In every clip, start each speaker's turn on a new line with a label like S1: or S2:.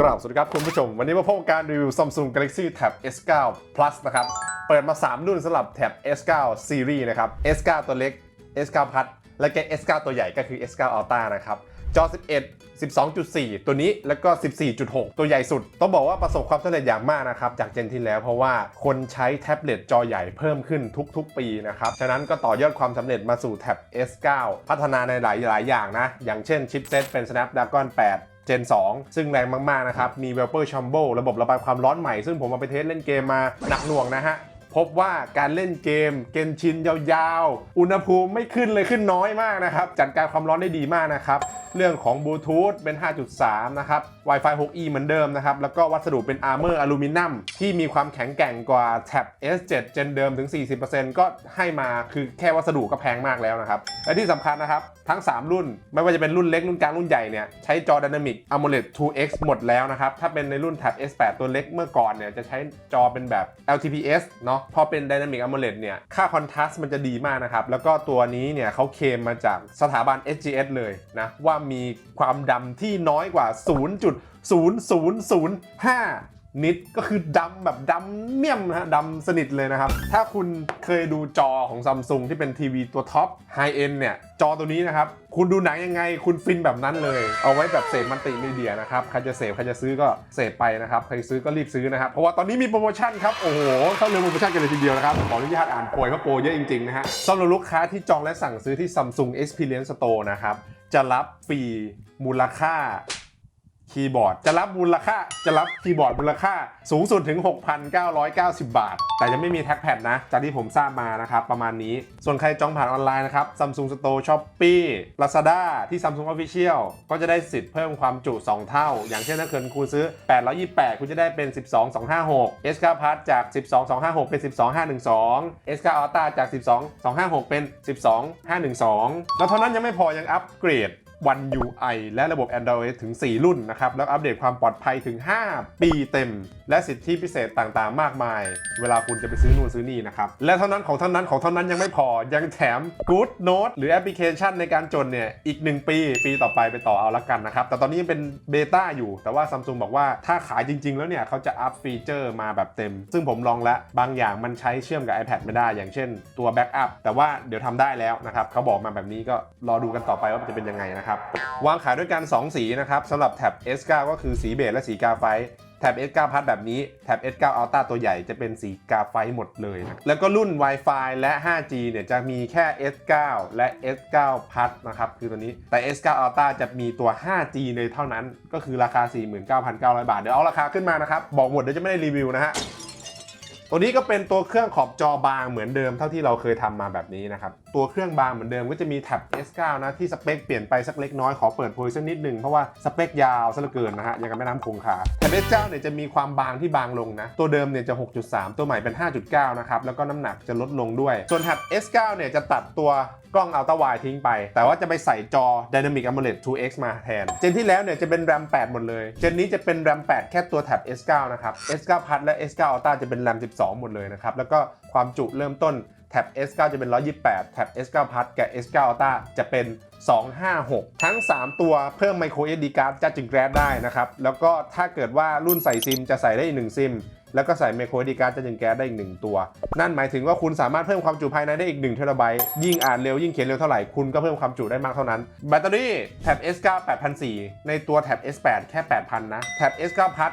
S1: กราบสวัสดีครับคุณผู้ชม วันนี้มาพบการรีวิว Samsung Galaxy Tab S9 Plus นะครับ เปิดมา 3 รุ่นสำหรับ Tab S9 Series นะครับ S9 ตัวเล็ก S9 Plus และก็ S9 ตัวใหญ่ก็คือ S9 Ultra นะครับ จอ 11 12.4 ตัวนี้แล้วก็ 14.6 ตัวใหญ่สุด ต้องบอกว่าประสบความสำเร็จอย่างมากนะครับ จากเจนที่แล้วเพราะว่าคนใช้แท็บเล็ตจอใหญ่เพิ่มขึ้นทุกๆ ปีนะครับ ฉะนั้นก็ต่อยอดความสำเร็จมาสู่ Tab S9 พัฒนาในหลายๆอย่างนะ อย่างเช่นชิปเซตเป็น Snapdragon 8 Gen 2 ซึ่งแรงมาก ๆ นะครับ มี Vapor Chamber ระบบระบายความร้อนใหม่ ซึ่งผมเอาไปเทสเล่นเกมมาหนักหน่วงนะฮะ พบว่าการเล่นเกม เกนชินยาวๆ อุณหภูมิไม่ขึ้นเลยขึ้นน้อยมากนะครับ จัดการความร้อนได้ดีมากนะครับ เรื่องของบลูทูธเป็น 5.3 นะครับ Wi-Fi 6E เหมือนเดิมนะครับ แล้วก็วัสดุเป็นอาร์เมอร์อลูมิเนียมที่มีความแข็งแกร่งกว่าแท็บ S7 เจนเดิมถึง 40%ก็ให้มาคือแค่วัสดุก็แพงมากแล้วนะครับ และที่สำคัญนะครับ ทั้ง 3 รุ่น ไม่ว่าจะเป็นรุ่นเล็ก รุ่นกลาง รุ่นใหญ่เนี่ยใช้จอ Dynamic AMOLED 2X หมดแล้วนะครับ ถ้าเป็นในรุ่น Tab S8 ตัวเล็กเมื่อก่อนเนี่ยจะใช้จอเป็นแบบ LTPS เนาะพอเป็น Dynamic AMOLED เนี่ย ค่าคอนทราสต์มันจะดีมากนะครับ แล้วก็ตัวนี้เนี่ยเขาเคลมมาจากสถาบัน SGS เลยนะ ว่ามีความดำที่น้อยกว่า 0.0005 นิดก็คือดำแบบดำเมี่ยมนะฮะดำสนิทเลยนะครับ ถ้าคุณเคยดูจอของซัมซุงที่เป็นทีวีตัวท็อปไฮเอ็นเนี่ย จอตัวนี้นะครับ คุณดูหนังยังไงคุณฟินแบบนั้นเลย เอาไว้แบบเสพมันติมีเดียนะครับ ใครจะเสพใครจะซื้อก็เสพไปนะครับ ใครซื้อก็รีบซื้อนะครับ เพราะว่าตอนนี้มีโปรโมชั่นครับ โอ้โห เข้าเรื่องโปรโมชั่นกันเลยทีเดียวนะครับ ขออนุญาตอ่านโปรยเพราะโปรเยอะจริงๆนะฮะสำหรับลูกค้าที่จองและสั่งซื้อที่ Samsung Experience Store นะครับจะรับฟรีมูลค่า คีย์บอร์ด จะรับมูลค่าจะรับคีย์บอร์ดมูลค่าสูงสุดถึง 6,990 บาท แต่จะไม่มีแท็กแพดนะ จากที่ผมทราบมานะครับ ประมาณนี้ ส่วนใครจองผ่านออนไลน์นะครับ Samsung Store Shopee Lazada ที่ Samsung Official ก็จะได้สิทธิ์เพิ่มความจุ 2 เท่า อย่างเช่นถ้าเกิดคุณซื้อ 828 คุณจะได้เป็น 12256 SK Plus จาก 12256 เป็น 12512 SK Ultra จาก 12256 เป็น 12512 แล้วเท่านั้นยังไม่พอยังอัปเกรด One UI และระบบ Android ถึง 4 รุ่นนะครับ แล้วอัปเดตความปลอดภัยถึง 5 ปีเต็มและสิทธิพิเศษต่างๆ มากมาย เวลาคุณจะไปซื้อนู่นซื้อนี่นะครับ และเท่านั้นของเท่านั้นของเท่านั้นยังไม่พอยังแถม Good Note หรือแอปพลิเคชันในการจดเนี่ยอีก 1 ปี ปีต่อไปไปต่อเอาละกันนะครับ แต่ตอนนี้ยังเป็นเบต้าอยู่ แต่ว่า Samsung บอกว่าถ้าขายจริง ๆ แล้วเนี่ยเขาจะอัพฟีเจอร์มาแบบเต็ม ซึ่งผมลองแล้วบางอย่างมันใช้เชื่อมกับ iPad ไม่ได้ อย่างเช่นตัว Backup แต่ว่าเดี๋ยวทำได้แล้วนะครับเขาบอกมาแบบนี้ก็รอดูกันต่อไปว่าจะเป็นยังไงนะครับวางขายด้วยกัน2สีนะครับสำหรับแท็บ S9 ก็คือสีเบจและสีกาไฟ ท์แท็บ S9 พัดแบบนี้แท็บ S9 Ultra ตัวใหญ่จะเป็นสีกาไฟหมดเลยนะแล้วก็รุ่น Wi-Fi และ 5G เนี่ยจะมีแค่ S9 และ S9 พัดนะครับคือตัวนี้แต่ S9 Ultra จะมีตัว 5G เลยเท่านั้น ก็คือราคา 49,900 บาท เดี๋ยวเอาราคาขึ้นมานะครับ บอกหมดเดี๋ยวจะไม่ได้รีวิวนะฮะ ตัวนี้ก็เป็นตัวเครื่องขอบจอบางเหมือนเดิมเท่าที่เราเคยทำมาแบบนี้นะครับ ตัวเครื่องบางเหมือนเดิมก็จะมีแท็บ S9 นะที่สเปคเปลี่ยนไปสักเล็กน้อยขอเปิดโพยสักนิดหนึ่งเพราะว่าสเปคยาวซะเหลือเกินนะฮะยังกับแม่น้ำคงคาแท็บ S9 เนี่ยจะมีความบางที่บางลงนะตัวเดิมเนี่ยจะ 6.3 ตัวใหม่เป็น 5.9 นะครับแล้วก็น้ำหนักจะลดลงด้วย ส่วนแท็บ S9 เนี่ยจะตัดตัวกล้องอัลตร้าไวทิ้งไป แต่ว่าจะไปใส่จอ Dynamic AMOLED 2X มาแทน เจนที่แล้วเนี่ยจะเป็น RAM 8 หมดเลย เจนนี้จะเป็น RAM 8 แค่ตัวแท็บ S9 นะครับ S9 Plus และ S9 Ultra จะเป็น RAM 12หมดเลยนะครับ แล้วก็ความจุเริ่มต้นแท็บ S9 จะเป็น 128 แท็บ S9 Plus กับ S9 Ultra จะเป็น 256 ทั้ง 3 ตัวเพิ่ม micro SD card จะจึงแกรดได้นะครับ แล้วก็ถ้าเกิดว่ารุ่นใส่ซิมจะใส่ได้อีก1ซิม แล้วก็ใส่ micro SD card จะจึงแก๊สได้อีก 1 ตัว นั่นหมายถึงว่าคุณสามารถเพิ่มความจุภายในได้อีก1เทราไบต์ยิ่งอ่านเร็วยิ่งเขียนเร็วเท่าไหร่คุณก็เพิ่มความจุได้มากเท่านั้นแบตเตอรี่แท็บ S9 8,400ในตัวแท็บ S8 แค่ 8,000 นะแท็บ S9 Plus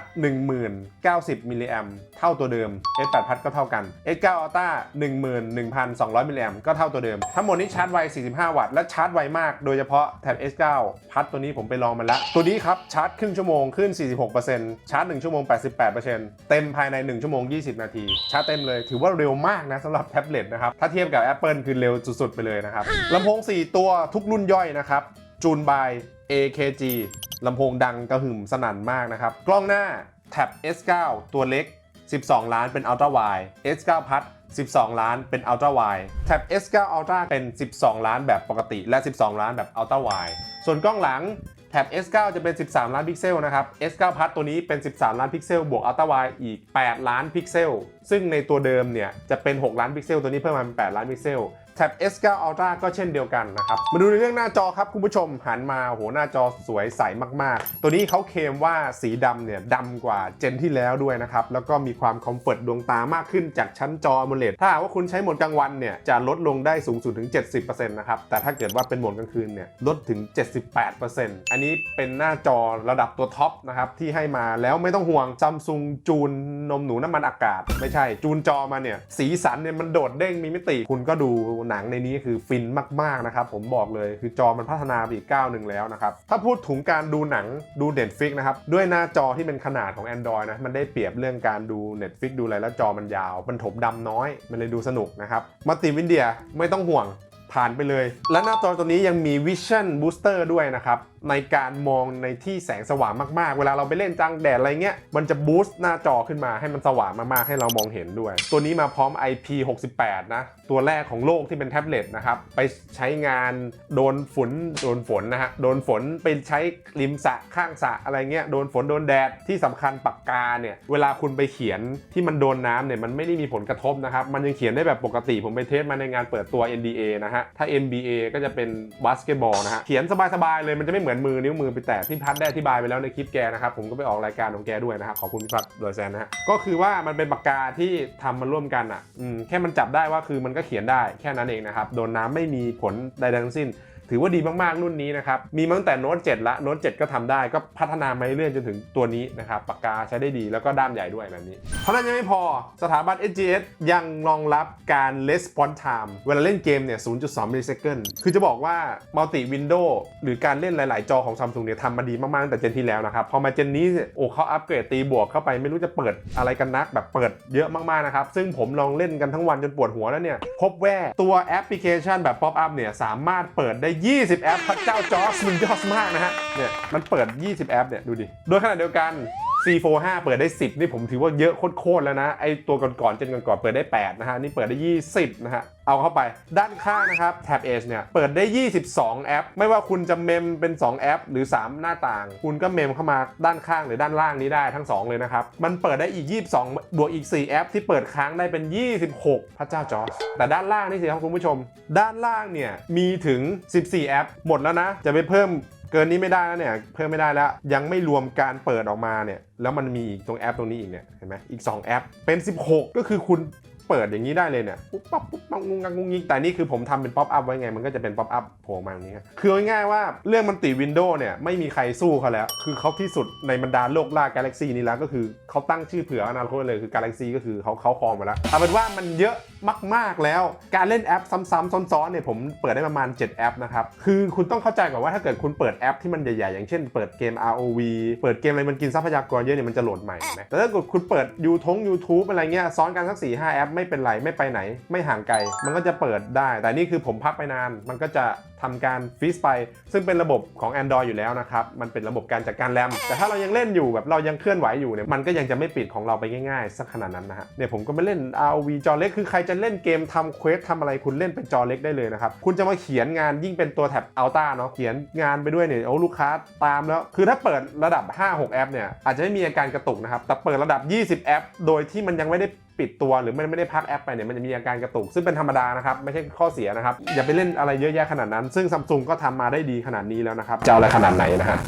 S1: 10,090มิลลิแอมเท่าตัวเดิม S8 Plus ก็เท่ากัน S9 Ultra 11,200มิลลิแอมก็เท่าตัวเดิม ทั้งหมดนี้ชาร์จไว 45 วัตต์และชาร์จไวมาก โดยเฉพาะแท็บ S9 Plus ตัวนี้ผมไปลองมาแล้วตัวนี้ครับชาร์จครึ่งชั่วโมงขึ้น 46%ชาร์จ 1 ชั่วโมง 88%เต็มภายใน 1 ชั่วโมง 20 นาที ชาร์จเต็มเลย ถือว่าเร็วมากนะสำหรับแท็บเล็ตนะครับ ถ้าเทียบกับ Apple คือเร็วสุดๆ ไปเลยนะครับลำโพง 4 ตัวทุกรุ่นย่อยนะครับ จูนบาย AKG ลำโพงดังกระหึ่มสนั่นมากนะครับ กล้องหน้าแท็บ S9 ตัวเล็ก 12 ล้านเป็น Ultra Wide S9 Plus 12 ล้านเป็น Ultra Wide แท็บ S9 Ultra เป็น 12 ล้านแบบปกติ และ 12 ล้านแบบ Ultra Wide ส่วนกล้องหลัง แท็บ S9 จะเป็น 13 ล้านพิกเซลนะครับ S9 Plus ตัวนี้เป็น 13 ล้านพิกเซล บวก Ultra Wide อีก 8 ล้านพิกเซล ซึ่งในตัวเดิมเนี่ยจะเป็น 6 ล้านพิกเซล ตัวนี้เพิ่มมาเป็น 8 ล้านพิกเซล แท็บ S9 Ultra ก็เช่นเดียวกันนะครับ มาดูในเรื่องหน้าจอครับคุณผู้ชมหันมาโหหน้าจอสวยใสมากๆ ตัวนี้เขาเคลมว่าสีดำเนี่ยดำกว่าเจนที่แล้วด้วยนะครับ แล้วก็มีความคอมฟอร์ตดวงตามากขึ้นจากชั้นจอ AMOLED ถ้าหากว่าคุณใช้โหมดกลางวันเนี่ยจะลดลงได้สูงสุดถึง 70%นะครับ แต่ถ้าเกิดว่าเป็นโหมดกลางคืนเนี่ยลดถึง 78%อันนี้เป็นหน้าจอระดับตัวท็อปนะครับที่ให้มาแล้วไม่ต้องห่วงซัมซุงจูนนมหนูน้ำมันอากาศ ไม่ใช่จูนจอมาเนี่ยสีสันเนี่ยมันโดดเด้งมีมิติคุณก็ดูหนังในนี้คือฟินมากๆนะครับผมบอกเลยคือจอมันพัฒนาไปอีกก้าวหนึ่งแล้วนะครับถ้าพูดถึงการดูหนังดู Netflix นะครับด้วยหน้าจอที่เป็นขนาดของ Android นะมันได้เปรียบเรื่องการดู Netflix ดูอะไรแล้วจอมันยาวมันถมดำน้อย มันเลยดูสนุกนะครับมัลติวินเดียไม่ต้องห่วงผ่านไปเลย และหน้าจอตัวนี้ยังมี Vision Booster ด้วยนะครับ ในการมองในที่แสงสว่างมากๆ เวลาเราไปเล่นกลางแดดอะไรเงี้ย มันจะบูสต์หน้าจอขึ้นมาให้มันสว่างมากๆ ให้เรามองเห็นด้วย ตัวนี้มาพร้อม IP68 นะ ตัวแรกของโลกที่เป็นแท็บเล็ตนะครับ ไปใช้งานโดนฝนโดนฝนนะฮะ โดนฝนไปใช้ริมสระข้างสระอะไรเงี้ย โดนฝนโดนแดด ที่สำคัญปากกาเนี่ย เวลาคุณไปเขียนที่มันโดนน้ำเนี่ย มันไม่ได้มีผลกระทบนะครับ มันยังเขียนได้แบบปกติ ผมไปเทสมาในงานเปิดตัว NDA นะฮะ ถ้า MBA ก็จะเป็นบาสเกตบอลนะฮะ เขียนสบายๆเลย มันจะไม่เหมือนมือนิ้วมือไปแตะพี่พัดได้อธิบายไปแล้วในคลิปแกนะครับผมก็ไปออกรายการของแกด้วยนะครับขอบคุณพี่พัดโดยแซนนะฮะก็คือว่ามันเป็นปากกาที่ทำมันร่วมกันอะแค่มันจับได้ว่าคือมันก็เขียนได้แค่นั้นเองนะครับโดนน้ำไม่มีผลใดๆทั้งสิ้น ถือว่าดีมากๆรุ่นนี้นะครับ มีตั้งแต่โน้ต7ละโน้ต7ก็ทำได้ก็พัฒนามาเรื่อยๆจนถึงตัวนี้นะครับปากกาใช้ได้ดีแล้วก็ด้ามใหญ่ด้วยแบบนี้เพราะนั้นยังไม่พอสถาบัน SGS ยังรองรับการ response time เวลาเล่นเกมเนี่ย 0.2 millisecond คือจะบอกว่า multi window หรือการเล่นหลาย ๆ จอของ Samsung เนี่ยทำมาดีมากๆตั้งแต่เจนที่แล้วนะครับ พอมาเจนนี้โอ้เขาอัปเกรดตีบวกเข้าไปไม่รู้จะเปิดอะไรกันนักแบบเปิดเยอะมาก ๆ นะครับ ซึ่งผมลองเล่นกันทั้งวันจนปวดหัวแล้วเนี่ย พบว่าตัวแอปพลิเคชันแบบ pop up เนี่ยสามารถเปิดได้20 แอปพระเจ้าจอร์จมันยอดมากนะฮะเนี่ยมันเปิด 20 แอปเนี่ยดูดิโดยขณะเดียวกัน C45 เปิดได้ 10 นี่ผมถือว่าเยอะโคตรๆแล้วนะ ไอตัวก่อนๆเจนก่อนๆเปิดได้ 8 นะฮะ นี่เปิดได้ 20 นะฮะ เอาเข้าไปด้านข้างนะครับแท็บ Edge เนี่ย เปิดได้ 22 แอป ไม่ว่าคุณจะเมมเป็น 2 แอป หรือ 3 หน้าต่าง คุณก็เมมเข้ามาด้านข้างหรือด้านล่างนี้ได้ทั้ง 2 เลยนะครับ มันเปิดได้อีก 22 บวกอีก 4 แอป ที่เปิดค้างได้เป็น 26 พระเจ้าจอร์จแต่ด้านล่างนี่สิครับคุณผู้ชม ด้านล่างเนี่ยมีถึง 14 แอป หมดแล้วนะ จะไปเพิ่ม เกินนี้ไม่ได้แล้วเนี่ยเพิ่มไม่ได้แล้ว ยังไม่รวมการเปิดออกมาเนี่ยแล้วมันมีอีกตรงแอปตรงนี้อีกเนี่ยเห็นไหมอีก 2 แอปเป็น 16 ก็คือคุณ เปิดอย่างนี้ได้เลยเนี่ยปุ๊บปั๊บปุ๊บปั๊บงุงงังงุงงิงแต่นี่คือผมทำเป็นป๊อปอัพไว้ไงมันก็จะเป็นป๊อปอัพโผล่มาอย่างนี้ครับคือง่ายๆว่าเรื่องมันติวินโดว์เนี่ยไม่มีใครสู้เขาแล้ว คือเขาที่สุดในบรรดาโลกล่ากาแล็กซีนี้แล้วก็คือเขาตั้งชื่อเผื่ออนาคตเลยคือกาแล็กซีก็คือเขาเขาครองมาแล้วเอาเป็นว่ามันเยอะมากๆแล้ว การเล่นแอปซ้ำๆซ้อนๆเนี่ยผมเปิดได้ประมาณ 7 แอปนะครับคือคุณต้องเข้าใจก่อนว่าถ้าเกิดคุณเปิดแอปที่มันใหญ่ๆอย่างเช่นเปิดเกม ROV เปิดเกมอะไรมันกินทรัพยากรเยอะเนี่ยมันจะโหลดใหม่นะแต่ถ้าเกิดคุณเปิด YouTube อะไรเงี้ยซ้อนกันสัก4 5แอปไไม่เป็นไรไม่ไปไหน ไม่ห่างไกล มันก็จะเปิดได้ แต่นี่คือผมพักไปนาน มันก็จะทำการฟรีซไป ซึ่งเป็นระบบของ Android อยู่แล้วนะครับ มันเป็นระบบการจัดการแรม แต่ถ้าเรายังเล่นอยู่แบบเรายังเคลื่อนไหวอยู่เนี่ย มันก็ยังจะไม่ปิดของเราไปง่ายๆ สักขนาดนั้นนะฮะ เนี่ยผมก็ไม่เล่น ROV จอเล็ก คือใครจะเล่นเกมทำเควสทำอะไรคุณเล่นเป็นจอเล็กได้เลยนะครับ คุณจะมาเขียนงานยิ่งเป็นตัวแท็บอัลต้าเนาะ เขียนงานไปด้วยเนี่ยโอ้ลูกค้าตามแล้ว คือถ้าเปิดระดับ 5-6 แอปเนี่ย อาจจะไม่มีอาการกระตุกนะครับ แต่เปิดระดับ 20 แอป โดยที่มันยังไม่ได้ ปิดตัวหรือมันไม่ได้พักแอปไปเนี่ยมันจะมีอาการกระตุก ซึ่งเป็นธรรมดานะครับ ไม่ใช่ข้อเสียนะครับ อย่าไปเล่นอะไรเยอะแยะขนาดนั้น ซึ่งซัมซุงก็ทำมาได้ดีขนาดนี้แล้วนะครับจะอาอะไรขนาดไหนนะฮะ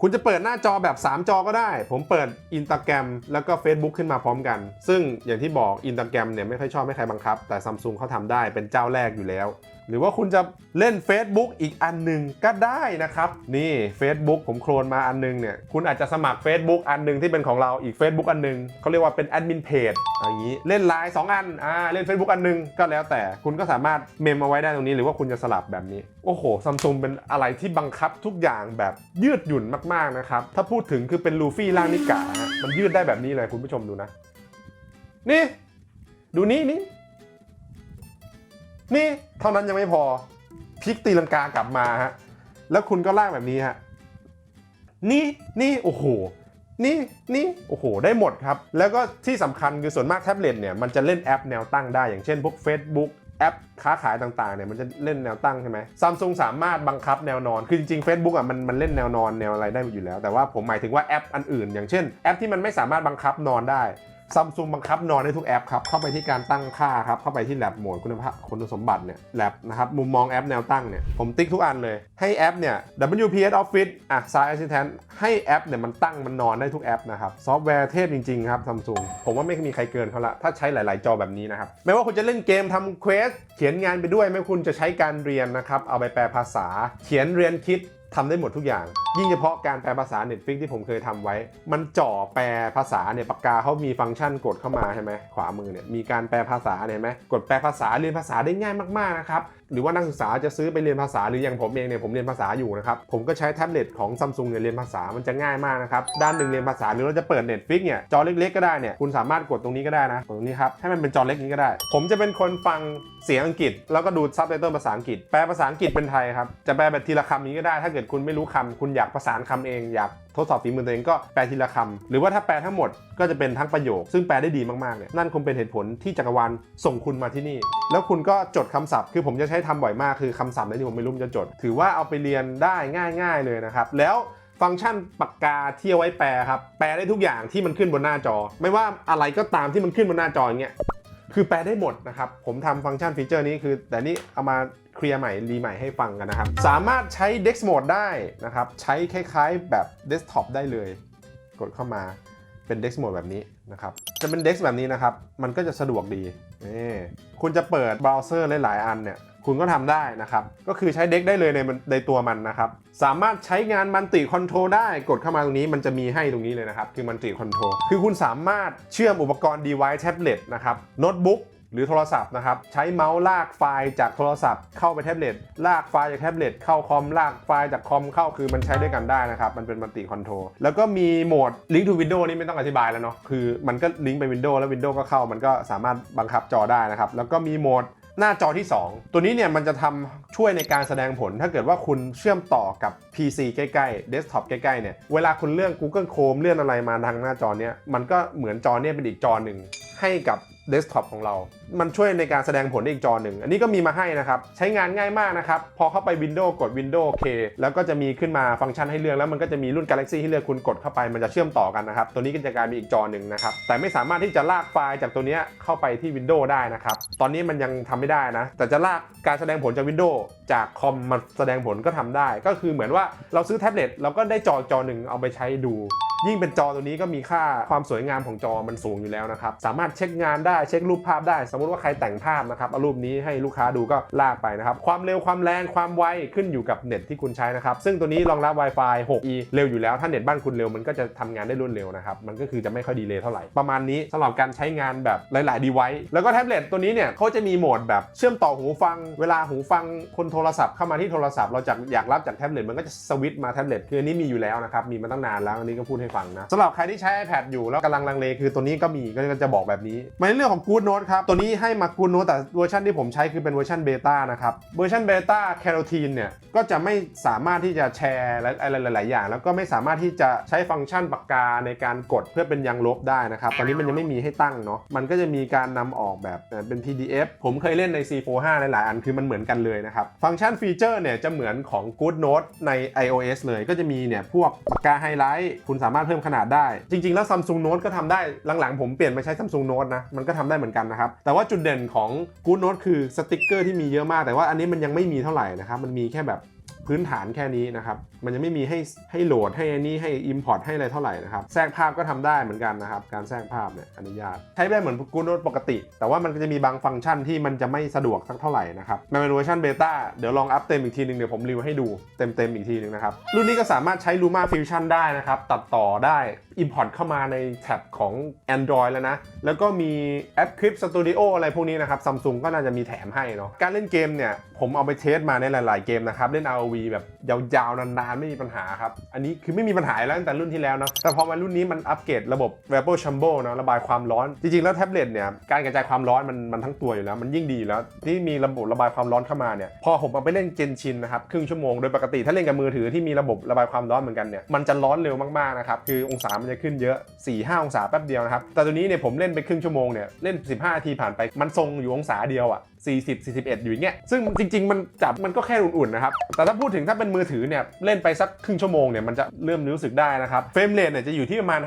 S1: คุณจะเปิดหน้าจอแบบ 3 จอก็ได้ ผมเปิด i n s t a g r กรมแล้วก็ Facebook ขึ้นมาพร้อมกัน ซึ่งอย่างที่บอก i n s t a g r กรมเนี่ยไม่ค่อยชอบให้ใครบังคับ แต่ซัมซุงเขาทำได้เป็นเจ้าแรกอยู่แล้วหรือว่าคุณจะเล่น Facebook อีกอันหนึ่งก็ได้นะครับ นี่ Facebook ผมโคลนมาอันหนึงเนี่ยคุณอาจจะสมัคร Facebook อันหนึงที่เป็นของเราอีก Facebook อันหนึงเขาเรียกว่าเป็นแอดมินเพจอย่างนี้เล่นไลน์2อันอ่าเล่น Facebook อันหนึงก็แล้วแต่คุณก็สามารถเมมเอาไว้ได้ตรงนี้ หรือว่าคุณจะสลับแบบนี้ โอ้โหซัมซุงเป็นอะไรที่บังคับทุกอย่างแบบยืดหยุ่นมากๆนะครับถ้าพูดถึงคือเป็นลูฟี่ล่างนิกะฮะมันยืดได้แบบนี้เลยคุณผู้ชมดูนะ นี่ ดูนี่นี่ นี่เท่านั้นยังไม่พอพลิกตีลังกากลับมาฮะแล้วคุณก็ลากแบบนี้ฮะนี่นี่โอ้โหนี่นี่โอ้โห ได้หมดครับ แล้วก็ที่สำคัญคือส่วนมากแท็บเล็ตเนี่ยมันจะเล่นแอปแนวตั้งได้อย่างเช่นพวก Facebook แอปค้าขายต่างๆเนี่ยมันจะเล่นแนวตั้งใช่ไหมซัมซุงสามารถบังคับแนวนอน คือจริงๆ Facebook อะมันมันเล่นแนวนอนแนวอะไรได้อยู่แล้ว แต่ว่าผมหมายถึงว่าแอปอันอื่น อย่างเช่นแอปที่มันไม่สามารถบังคับนอนได้ ซัมซุงบังคับนอนได้ทุกแอปครับ เข้าไปที่การตั้งค่าครับ เข้าไปที่แลบโหมดคุณภาพคุณสมบัติเนี่ยแลบนะครับ มุมมองแอปแนวตั้งเนี่ย ผมติ๊กทุกอันเลย ให้แอปเนี่ย WPS Office อะ Side Assistant ให้แอปเนี่ยมันตั้งมันนอนได้ทุกแอปนะครับ ซอฟต์แวร์เทพจริง ๆ ครับซัมซุงผมว่าไม่มีใครเกินเขาละ ถ้าใช้หลาย ๆ จอแบบนี้นะครับ ไม่ว่าคุณจะเล่นเกมทำเควส เขียนงานไปด้วย ไม่ว่าคุณจะใช้การเรียนนะครับ เอาไปแปลภาษา เขียนเรียนคิดทำได้หมดทุกอย่าง ยิ่งเฉพาะการแปลภาษา Netflix ที่ผมเคยทำไว้ มันจ่อแปลภาษาเนี่ยปากกาเขามีฟังก์ชันกดเข้ามาใช่ไหมขวามือเนี่ยมีการแปลภาษาเนี่ยเห็นไหมกดแปลภาษาเรียนภาษาได้ง่ายมากๆนะครับหรือว่านักศึกษาจะซื้อไปเรียนภาษาหรืออย่างผมเองเนี่ยผมเรียนภาษาอยู่นะครับผมก็ใช้แท็บเล็ตของซัมซุงเนี่ยเรียนภาษามันจะง่ายมากนะครับด้านหนึ่งเรียนภาษาหรือเราจะเปิด Netflix เนี่ยจอเล็กๆก็ได้เนี่ยคุณสามารถกดตรงนี้ก็ได้นะตรงนี้ครับให้มันเป็นจอเล็กนี้ก็ได้ ผมจะเป็นคนฟังเสียงอังกฤษ แล้วก็ดูซับไตเติลภาษาอังกฤษ แปลภาษาอังกฤษเป็นไทยครับจะแปลแบบทีละคำนี้ก็ได้ถ้าเกิดคุณไม่รู้คำคุณอยากประสานคำเองอยากทดสอบฝีมือตัวเองก็แปลทีละคำหรือว่าถ้าแปลทั้งหมดก็จะเป็นทั้งประโยค ซึ่งแปลได้ดีมากๆเนี่ยนั่นคงเป็นเหตุผลที่จักรวาลส่งคุณมาที่นี่ แล้วคุณก็จดคำศัพท์ คือผมจะใช้ทำบ่อยมากคือคำศัพท์อะไรที่ผมไม่รู้จะจด ถือว่าเอาไปเรียนได้ง่าย ๆเลยนะครับแล้วฟังก์ชันปากกาที่เอาไว้แปลครับแปลได้ทุกอย่างที่มันขึ้นบนหน้าจอ ไม่ว่าอะไรก็ตามที่มันขึ้นบนหน้าจออย่างเงี้ยคือแปลได้หมดนะครับ ผมทำฟังก์ชันฟีเจอร์นี้คือ แต่นี่เอามา เคลียร์ใหม่รีใหม่ให้ฟังกันนะครับ สามารถใช้ Dex Mode ได้นะครับ ใช้คล้ายๆแบบ Desktop ได้เลย กดเข้ามาเป็น Dex Mode แบบนี้นะครับ จะเป็น Dex แบบนี้นะครับ มันก็จะสะดวกดีนี่คุณจะเปิดเบราว์เซอร์หลายๆอันเนี่ยคุณก็ทำได้นะครับ ก็คือใช้ Dex ได้เลยในในตัวมันนะครับ สามารถใช้งานมันติคอนโทรได้ กดเข้ามาตรงนี้มันจะมีให้ตรงนี้เลยนะครับ คือมันติคอนโทรคือคุณสามารถเชื่อมอุปกรณ์ device tablet นะครับ โน้ตบุ๊ก หรือโทรศัพท์นะครับ ใช้เมาส์ลากไฟล์จากโทรศัพท์ เข้าไปแท็บเล็ต ลากไฟล์จากแท็บเล็ตเข้าคอม ลากไฟล์จากคอมเข้าคือมันใช้ด้วยกันได้นะครับ มันเป็นมัลติคอนโทรล แล้วก็มีโหมด Link to Windows นี่ไม่ต้องอธิบายแล้วเนาะ คือมันก็ลิงก์ไป Windows แล้ว Windows ก็เข้า มันก็สามารถบังคับจอได้นะครับ แล้วก็มีโหมดหน้าจอที่ 2 ตัวนี้เนี่ยมันจะทำช่วยในการแสดงผล ถ้าเกิดว่าคุณเชื่อมต่อกับ PC ใกล้ๆ Desktop ใกล้ๆเนี่ยเวลาคุณเลื่อน Google Chrome เลื่อนอะไรมาทางหน้าจอเนี้ยมันก็เหมือนจอเนี่ยเป็นอีกจอหนึ่ง ให้กับเดสก์ท็อปของเรา มันช่วยในการแสดงผลอีกจอหนึ่ง อันนี้ก็มีมาให้นะครับ ใช้งานง่ายมากนะครับ พอเข้าไป Windows กด Windows K แล้วก็จะมีขึ้นมาฟังก์ชันให้เลือก แล้วมันก็จะมีรุ่น Galaxy ให้เลือกคุณกดเข้าไป มันจะเชื่อมต่อกันนะครับ ตัวนี้ก็จะกลายเป็นอีกจอหนึ่งนะครับ แต่ไม่สามารถที่จะลากไฟล์จากตัวเนี้ยเข้าไปที่ Windows ได้นะครับ ตอนนี้มันยังทำไม่ได้นะ แต่จะลากการแสดงผลจาก Windows จากคอมมาแสดงผลก็ทำได้ ก็คือเหมือนว่าเราซื้อแท็บเล็ตเราก็ได้จอจอหนึ่งเอาไปใช้ดู ยิ่งเป็นจอตัวนี้ก็มีค่าความสวยงามของจอมันสูงอยู่แล้วนะครับสามารถเช็คงานได้เช็ครูปภาพได้ สมมุติว่าใครแต่งภาพนะครับเอารูปนี้ให้ลูกค้าดูก็ลากไปนะครับความเร็วความแรงความไวขึ้นอยู่กับเน็ตที่คุณใช้นะครับซึ่งตัวนี้รองรับ Wi-Fi 6E เร็วอยู่แล้วถ้าเน็ตบ้านคุณเร็วมันก็จะทำงานได้รวดเร็วนะครับมันก็คือจะไม่ค่อยดีเลยเท่าไหร่ประมาณนี้สำหรับการใช้งานแบบหลายๆ device แล้วก็แท็บเล็ตตัวนี้เนี่ยเขาจะมีโหมดแบบเชื่อมต่อหูฟัง เวลาหูฟังคนโทรศัพท์เข้ามาที่โทรศัพท์เราจากอยากรับจากแท็บเล็ตมันก็จะสวิตช์มาแท็บเล็ตคืออันนี้มีอยู่แล้วนะครับมีมาตั้งนานแล้วอันนี้ก็พูดให้ฟังนะสำหรับใครที่ใช้ iPad อยู่แล้วกำลังลังเลคือตัวนี้ก็มีก็จะบอกแบบนี้มาในเรื่องของ Good Note ครับ ตัวนี้ให้มา Good Note แต่เวอร์ชันที่ผมใช้คือเป็นเวอร์ชันเบต้านะครับเวอร์ชันเบต้าแคโรทีนเนี่ยก็จะไม่สามารถที่จะแชร์อะไรหลาย ๆ อย่าง แล้วก็ไม่สามารถที่จะใช้ฟังก์ชันปากกาในการกดเพื่อเป็นยังลบได้นะครับตอนนี้มันยังไม่มีให้ตั้งเนาะมันก็จะมีการนำออกแบบเป็น PDF ผมเคยเล่นใน C45 หลาย ๆ อันคือมันเหมือนกันเลยนะครับฟังก์ชันฟีเจอร์เนี่ยจะเหมือนของ Good Note ใน iOS เลยก็จะมีเนี่ยพวกปากกาไฮไลท์คุณสามารถเพิ่มขนาดได้ จริง ๆ แล้ว Samsung Note ก็ทำได้หลังๆ ผมเปลี่ยนไปใช้ Samsung Note นะ มันก็ทำได้เหมือนกันนะครับ แต่ว่าจุดเด่นของ Good Note คือสติกเกอร์ที่มีเยอะมาก แต่ว่าอันนี้มันยังไม่มีเท่าไหร่นะครับ มันมีแค่แบบ พื้นฐานแค่นี้นะครับ มันยังไม่มีให้ให้โหลดให้อันนี้ให้ Import ให้อะไรเท่าไหร่นะครับ แทรกภาพก็ทำได้เหมือนกันนะครับ การแทรกภาพเนี่ยอนุญาต ใช้ได้เหมือน Good Note ปกติ แต่ว่ามันก็จะมีบางฟังก์ชันที่มันจะไม่สะดวกสักเท่าไหร่นะครับมันเป็นเวอร์ชันเบต้าเดี๋ยวลองอัปเต็มอีกทีหนึงเดี๋ยวผมรีวิวให้ดูเต็มๆอีกทีหนึงนะครับรุ่นนี้ก็สามารถใช้ Luma Fusion ได้นะครับตัดต่อได้ Import เข้ามาในแท็บของ Android แล้วนะ แล้วก็มีแอป Clip Studio อะไรพวกนี้นะครับ Samsung ก็น่าจะมีแถมให้เนาะการเล่นเกมเนี่ยผมเอาไปเทสมาในหลาย ๆ เกมนะครับ เล่น ROV แบบยาว ๆ นาน ๆ ไม่มีปัญหาครับ อันนี้คือไม่มีปัญหาแล้วตั้งแต่รุ่นที่แล้วเนาะแต่พอมารุ่นนี้มันอัปเกรดระบบ Vapor Chamber เนาะระบายความร้อน จริง ๆ แล้วแท็บเล็ตเนี่ยการกระจายความร้อนมันมันทั้งตัวอยู่แล้ว มันยิ่งดีแล้วที่มีระบบระบายความร้อนเข้ามาเนี่ยพอผมเอาไปเล่นเกนชินนะครับครึ่งชั่วโมงโดยปกติถ้าเล่นกับมือถือที่มีระบบระบายความร้อนเหมือนกันเนี่ยมันจะร้อนเร็วมากๆนะครับคือองศามันจะขึ้นเยอะ 4-5 องศาแป๊บเดียวนะครับ แต่ตัวนี้เนี่ยผมเล่นไปครึ่งชั่วโมงเนี่ยเล่น 15นาทีผ่านไปมันทรงอยู่องศาเดียวอะ 40 41 อยู่อย่างเงี้ยซึ่งจริง ๆ มันจับมันก็แค่อุ่นๆนะครับแต่ถ้าพูดถึงถ้าเป็นมือถือเนี่ยเล่นไปสักครึ่งชั่วโมงเนี่ยมันจะเริ่มรู้สึกได้นะครับเฟรมเรทเนี่ยจะอยู่ที่ประมาณ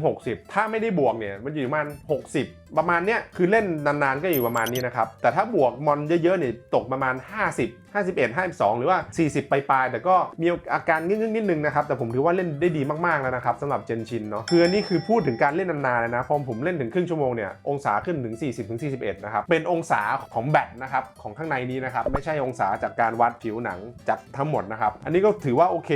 S1: 50-60 ถ้าไม่ได้บวกเนี่ยมันอยู่ประมาณ 60 ประมาณเนี้ยคือเล่นนานๆก็อยู่ประมาณนี้นะครับแต่ถ้าบวกมอนเยอะๆเนี่ยตกประมาณ 50 51 52 หรือว่า 40 ปลายๆ แต่ก็มีอาการงึ้งๆนิดนึงนะครับ แต่ผมถือว่าเล่นได้ดีมากๆ แล้วนะครับสำหรับเจนชินเนาะ คืออันนี้คือพูดถึงการเล่นนานๆเลยนะ พอผมเล่นถึงครึ่งชั่วโมงเนี่ย องศาขึ้นถึง 40 ถึง 41 นะครับ เป็นองศาของแบตนะครับของข้างในนี้นะครับไม่ใช่องศาจากการวัดผิวหนังจากทั้งหมดนะครับ อันนี้ก็ถือว่าโอเค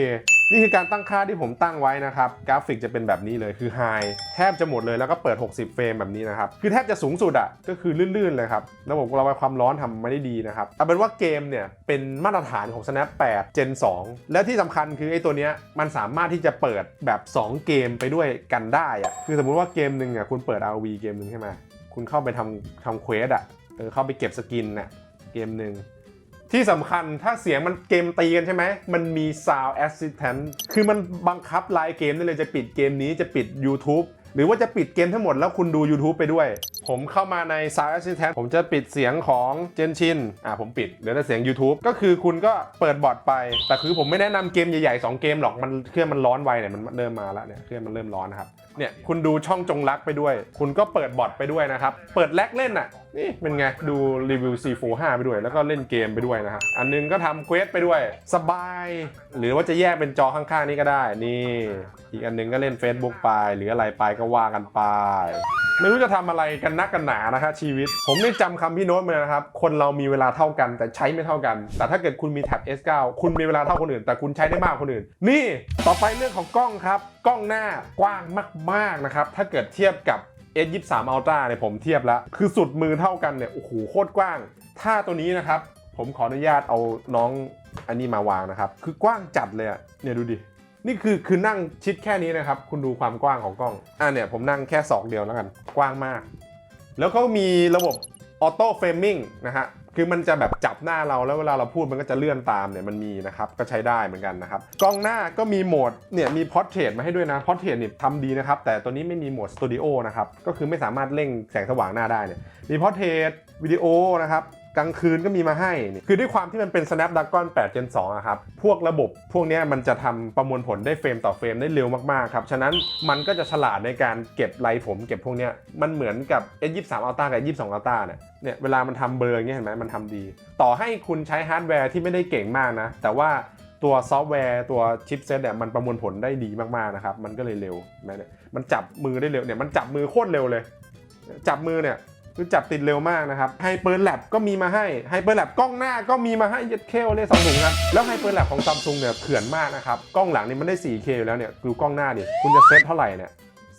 S1: นี่คือการตั้งค่าที่ผมตั้งไว้นะครับ กราฟิกจะเป็นแบบนี้เลยคือ High แทบจะหมดเลยแล้วก็เปิด 60 เฟรมแบบนี้นะครับ คือแทบจะสูงสุดอะ่ะก็คือลื่นๆเลยครับระบบระบายความร้อนทำไม่ได้ดีนะครับเอาเป็นว่าเกมเนี่ยเป็นมาตรฐานของ Snap 8 Gen 2 และที่สำคัญคือไอ้ตัวเนี้ยมันสามารถที่จะเปิดแบบ 2 เกมไปด้วยกันได้อะ่ะคือสมมุติว่าเกมหนึ่งอะคุณเปิด RV เกมหนึ่งใช่ไหมคุณเข้าไปทำทำเควสอะ ออเข้าไปเก็บสกินน่ะเกมหนึ่งที่สำคัญถ้าเสียงมันเกมตีกันใช่ไหม มันมี Sound Assistant คือมันบังคับไลน์เกมได้เลยจะปิดเกมนี้จะปิด YouTube หรือว่าจะปิดเกมทั้งหมดแล้วคุณดู YouTube ไปด้วย ผมเข้ามาใน Sound Assistant ผมจะปิดเสียงของเจนชินอ่าผมปิดเหลือแต่เสียง YouTube ก็คือคุณก็เปิดบอร์ดไป แต่คือผมไม่แนะนำเกมใหญ่ๆ 2 เกมหรอกมันเครื่องมันร้อนไวเนี่ยมันเริ่มมาแล้วเนี่ยเครื่องมันเริ่มร้อนนะครับเนี่ยคุณดูช่องจงรักไปด้วย คุณก็เปิดบอร์ดไปด้วยนะครับเปิดแลกเล่นอะ นี่เป็นไง ดูรีวิว C4 5 ไปด้วย แล้วก็เล่นเกมไปด้วยนะฮะ อันนึงก็ทำเควสไปด้วย สบาย หรือว่าจะแยกเป็นจอข้างๆนี้ก็ได้ นี่ อีกอันนึงก็เล่น Facebook ไป หรืออะไรไปก็ว่ากันไป ไม่รู้จะทำอะไรกันนักกันหนานะฮะชีวิต ผมนี่จำคำพี่โน้ตมาเลยนะครับ คนเรามีเวลาเท่ากันแต่ใช้ไม่เท่ากัน แต่ถ้าเกิดคุณมีแท็บ S9 คุณมีเวลาเท่าคนอื่น แต่คุณใช้ได้มากคนอื่น นี่ ต่อไปเรื่องของกล้องครับ กล้องหน้ากว้างมากๆนะครับ ถ้าเกิดเทียบกับ S23 Ultra เนี่ยผมเทียบแล้ว คือสุดมือเท่ากันเนี่ยโอ้โหโคตรกว้าง ถ้าตัวนี้นะครับ ผมขออนุญาตเอาน้องอันนี้มาวางนะครับ คือกว้างจัดเลยอะเนี่ยดูดิ นี่คือคือนั่งชิดแค่นี้นะครับ คุณดูความกว้างของกล้อง อะเนี่ยผมนั่งแค่ศอกเดียวแล้วกัน กว้างมาก แล้วเขามีระบบออโต้เฟรมมิ่งนะฮะ คือมันจะแบบจับหน้าเราแล้วเวลาเราพูดมันก็จะเลื่อนตามเนี่ยมันมีนะครับก็ใช้ได้เหมือนกันนะครับกล้องหน้าก็มีโหมดเนี่ยมีพอร์เทรตมาให้ด้วยนะพอร์เทรตเนี่ยทำดีนะครับแต่ตัวนี้ไม่มีโหมดสตูดิโอนะครับก็คือไม่สามารถเร่งแสงสว่างหน้าได้เนี่ยมีพอร์เทรตวิดีโอนะครับ กลางคืนก็มีมาให้ คือด้วยความที่มันเป็น Snapdragon 8 Gen 2อะครับ พวกระบบพวกนี้มันจะทำประมวลผลได้เฟรมต่อเฟรมได้เร็วมากๆครับ ฉะนั้นมันก็จะฉลาดในการเก็บไลน์ผมเก็บพวกนี้มันเหมือนกับ S23 Ultra กับ S22 Ultra เนี่ยเนี่ยเวลามันทำเบลออย่างเงี้ยเห็นไหมมันทำดี ต่อให้คุณใช้ฮาร์ดแวร์ที่ไม่ได้เก่งมากนะ แต่ว่าตัวซอฟต์แวร์ตัวชิปเซตเนี่ยมันประมวลผลได้ดีมากๆนะครับ มันก็เลยเร็วนไหมเนี่ยมันจับมือได้เร็วเนี่ยมันจับมือโคตรเร็วเลย จับมือเนี่ย คือจับติดเร็วมากนะครับไฮเปอร์แลบก็มีมาให้ไฮเปอร์แลบกล้องหน้าก็มีมาให้ยัดเคลเลยสองถุงครับแล้วไฮเปอร์แลบของซัมซุงเนี่ยเขื่อนมากนะครับกล้องหลังนี่มันได้ 4K อยู่แล้วเนี่ยดูกล้องหน้าดิคุณจะเซตเท่าไหร่เนี่ย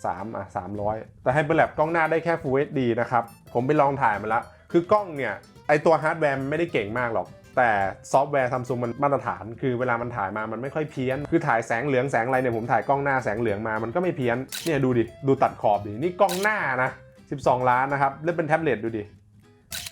S1: สามอะสามร้อยแต่ไฮเปอร์แลบกล้องหน้าได้แค่ Full HD นะครับผมไปลองถ่ายมาแล้วคือกล้องเนี่ยไอตัวฮาร์ดแวร์มันไม่ได้เก่งมากหรอกแต่ซอฟต์แวร์ซัมซุงมันมาตรฐาน คือเวลามันถ่ายมามันไม่ค่อยเพี้ยน คือถ่ายแสงเหลืองแสงอะไรเนี่ยผมถ่ายกล้องหน้าแสงเหลืองมามันก็ไม่เพี้ยนเนี่ยดูดิ ดูตัดขอบดิ นี่กล้องหน้านะ 12 ล้านนะครับ เล่นเป็นแท็บเล็ตดูดิ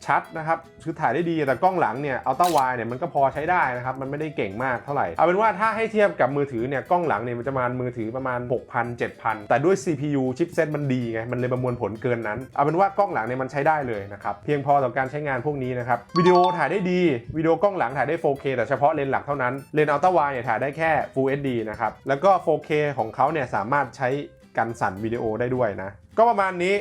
S1: ชัดนะครับ คือถ่ายได้ดี แต่กล้องหลังเนี่ยอัลต้าไวเนี่ยมันก็พอใช้ได้นะครับ มันไม่ได้เก่งมากเท่าไหร่ เอาเป็นว่าถ้าให้เทียบกับมือถือเนี่ย กล้องหลังเนี่ยมันจะมามือถือประมาณ 6,000 7,000 แต่ด้วย CPU ชิปเซตมันดีไง มันเลยประมวลผลเกินนั้น เอาเป็นว่ากล้องหลังเนี่ยมันใช้ได้เลยนะครับ เพียงพอต่อการใช้งานพวกนี้นะครับ วิดีโอถ่ายได้ดี วิดีโอกล้องหลังถ่ายได้ 4K แต่เฉพาะเลนส์หลักเท่านั้น เลนส์อัลต้าไวเนี่ยถ่ายได้แค่ Full HD นะครับ แล้วก็ 4K ของเขาเนี่ยสามารถใช้กันสั่นวิดีโอได้ด้วยนะ ก็ประมาณนี้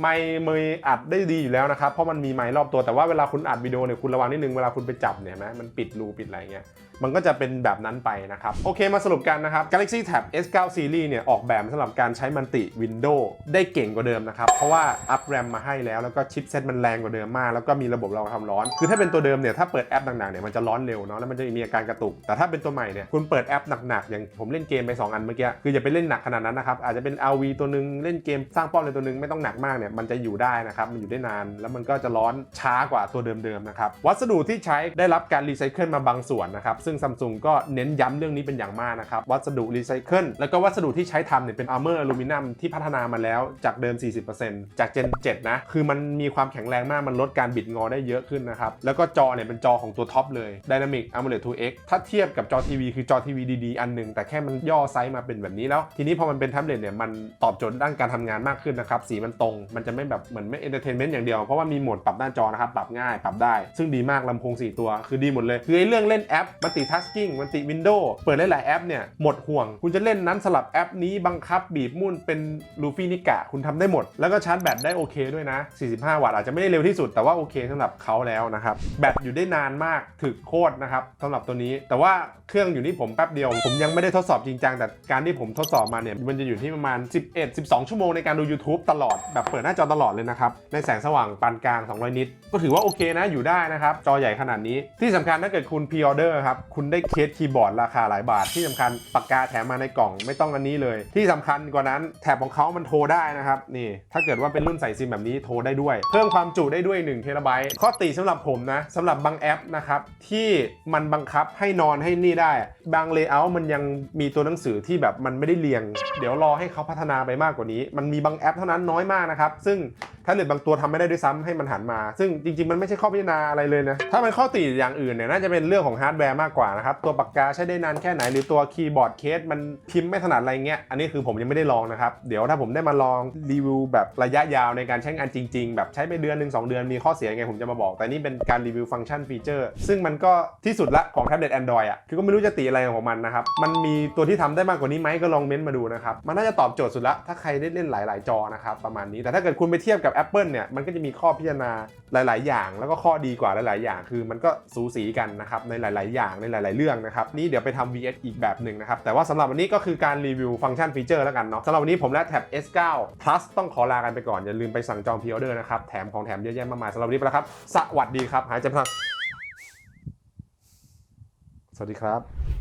S1: ไมค์มืออัดได้ดีอยู่แล้วนะครับ เพราะมันมีไมค์รอบตัวแต่ว่าเวลาคุณอัดวิดีโอเนี่ยคุณระวังนิดนึงเวลาคุณไปจับเนี่ยเห็นไหมมันปิดรูปิดอะไรเงี้ย มันก็จะเป็นแบบนั้นไปนะครับ โอเคมาสรุปกันนะครับ Galaxy Tab S9 Series เนี่ยออกแบบสำหรับการใช้มันติ Windows ได้เก่งกว่าเดิมนะครับ เพราะว่าอัพแรมมาให้แล้ว แล้วก็ชิปเซ็ตมันแรงกว่าเดิมมาก แล้วก็มีระบบรองความร้อน คือถ้าเป็นตัวเดิมเนี่ยถ้าเปิดแอปหนักๆเนี่ยมันจะร้อนเร็วเนาะแล้วมันจะมีอาการกระตุก แต่ถ้าเป็นตัวใหม่เนี่ยคุณเปิดแอปหนักๆอย่างผมเล่นเกมไปสองอันเมื่อกี้คืออย่าไปเล่นหนักขนาดนั้นนะครับอาจจะเป็น RV ตัวหนึงเล่นเกมสร้างป้อมเลยตัวหนึงไม่ต้องหนักมากเนี่ยมันจะอยู่ได้นะครับมันอยู่ได้นาน แล้วมันก็จะร้อนช้ากว่าตัวเดิมๆนะครับวัสดุที่ใช้ได้รับการรีไซเคิลมาบางส่วนนะครับซึ่งซัมซุงก็เน้นย้ำเรื่องนี้เป็นอย่างมากนะครับ วัสดุรีไซเคิลแล้วก็วัสดุที่ใช้ทำเนี่ยเป็นอาร์เมอร์อลูมิเนียมที่พัฒนามาแล้วจากเดิม 40%จาก Gen 7 นะ คือมันมีความแข็งแรงมาก มันลดการบิดงอได้เยอะขึ้นนะครับ แล้วก็จอเนี่ยเป็นจอของตัวท็อปเลย Dynamic AMOLED 2X ถ้าเทียบกับจอทีวีคือจอทีวีดีๆ อันหนึ่งแต่แค่มันย่อไซส์มาเป็นแบบนี้แล้ว ทีนี้พอมันเป็นแท็บเล็ตเนี่ยมันตอบโจทย์ด้านการทำงานมากขึ้นนะครับสีมันตรง มันจะไม่แบบเหมือนไม่เอนเตอร์เทนเมนต์อย่างเดียวเพราะว่ามีโหมดปรับหน้าจอนะครับปรับง่ายปรับได้ ซึ่งดีมากลำโพง 4 ตัวคือดีหมดเลยคือไอ้เรื่องเล่นแอปมันติทัสกิ้งมันติวินโดว์เปิดหลายแอปเนี่ยหมดห่วง คุณจะเล่นนั้นสลับแอปนี้บังคับบีบมุ่นเป็นลูฟี่นิกะคุณทำได้หมด แล้วก็ชาร์จแบตได้โอเคด้วยนะ 45 วัตต์อาจจะไม่ได้เร็วที่สุดแต่ว่าโอเคสำหรับเขาแล้วนะครับแบตอยู่ได้นานมากถึกโคตรนะครับสำหรับตัวนี้ แต่ว่าเครื่องอยู่นี่ผมแป๊บเดียว ผมยังไม่ได้ทดสอบจริงจังแต่การที่ผมทดสอบมาเนี่ยมันจะอยู่ที่ประมาณ 11 12 ชั่วโมงในการดู YouTube ตลอดแบบเปิดหน้าจอตลอดเลยนะครับในแสงสว่างปานกลาง 200 นิตก็ถือว่าโอเคนะอยู่ได้นะครับจอใหญ่ขนาดนี้ที่สำคัญถ้าเกิดคุณพ r ออเดอร์ครับคุณได้เคสคีย์บอร์ดราคาหลายบาทที่สำคัญปากกาแถมมาในกล่องไม่ต้องอันนี้เลย ที่สำคัญกว่านั้นแถบของเขามันโทรได้นะครับนี่ถ้าเกิดว่าเป็นรุ่นใส่ซิมแบบนี้โทรได้ด้วย เพิ่มความจุได้ด้วย1เทราไบต์ข้อติสำหรับผมนะสำหรับบางแอปนะครับที่มันบังคับให้นอนให้นี่ได้ บางเลเยอร์มันยังมีตัวหนังสือที่แบบมันไม่ได้เรียง เดี๋ยวรอให้เขาพัฒนาไปมากกว่านี้ มันมีบางแอปเท่านั้นน้อยมากนะครับซึ่ง ถ้าเกิดบางตัวทำไม่ได้ด้วยซ้ำให้มันหันมา ซึ่งจริง ๆ มันไม่ใช่ข้อพิจารณาอะไรเลยนะ ถ้ามันข้อติอย่างอื่นเนี่ยน่าจะเป็นเรื่องของฮาร์ดแวร์มากกว่านะครับ ตัวปากกาใช้ได้นานแค่ไหน หรือตัวคีย์บอร์ดเคสมันพิมพ์ไม่ถนัดอะไรเงี้ย อันนี้คือผมยังไม่ได้ลองนะครับ เดี๋ยวถ้าผมได้มาลองรีวิวแบบระยะยาวในการใช้งานจริง ๆ แบบใช้ไปเดือนหนึ่งสองเดือนมีข้อเสียยังไงผมจะมาบอก แต่นี่เป็นการรีวิวฟังก์ชันฟีเจอร์ ซึ่งมันก็ที่สุดละของแท็บเล็ต Android อะคือก็ไม่รู้จะติอะไรของมันนะครับมันมีตัวที่ทำได้มากกว่านี้ไหมก็ลองเม้นต์มาดูนะครับมันน่าจะตอบโจทย์สุดละถ้าใครได้เล่นหลาย ๆ จอนะครับประมาณนี้แต่ถ้าเกิดคุณไปเทียบกับ Apple เนี่ยมันก็จะมีข้อพิจารณาหลาย ๆ อย่าง แล้วก็ข้อดีกว่าหลาย ๆ อย่าง คือมันก็สูสีกันนะครับในหลาย ๆ อย่างในหลาย ๆ เรื่องนะครับนี่เดี๋ยวไปทำ VS อีกแบบหนึ่งนะครับแต่ว่าสำหรับวันนี้ก็คือการรีวิวฟังก์ชันฟีเจอร์แล้วกันเนาะสำหรับวันนี้ผมและแท็บ S9 Plus ต้องขอลากันไปก่อนอย่าลืมไปสั่งจองพ r ออเดอร์นะครับแถมของแถมเยอะแยะมากมายสำหรับวันนี้ไปแล้วครับสวัสดีครับหายใจพลังสวัสดีครับ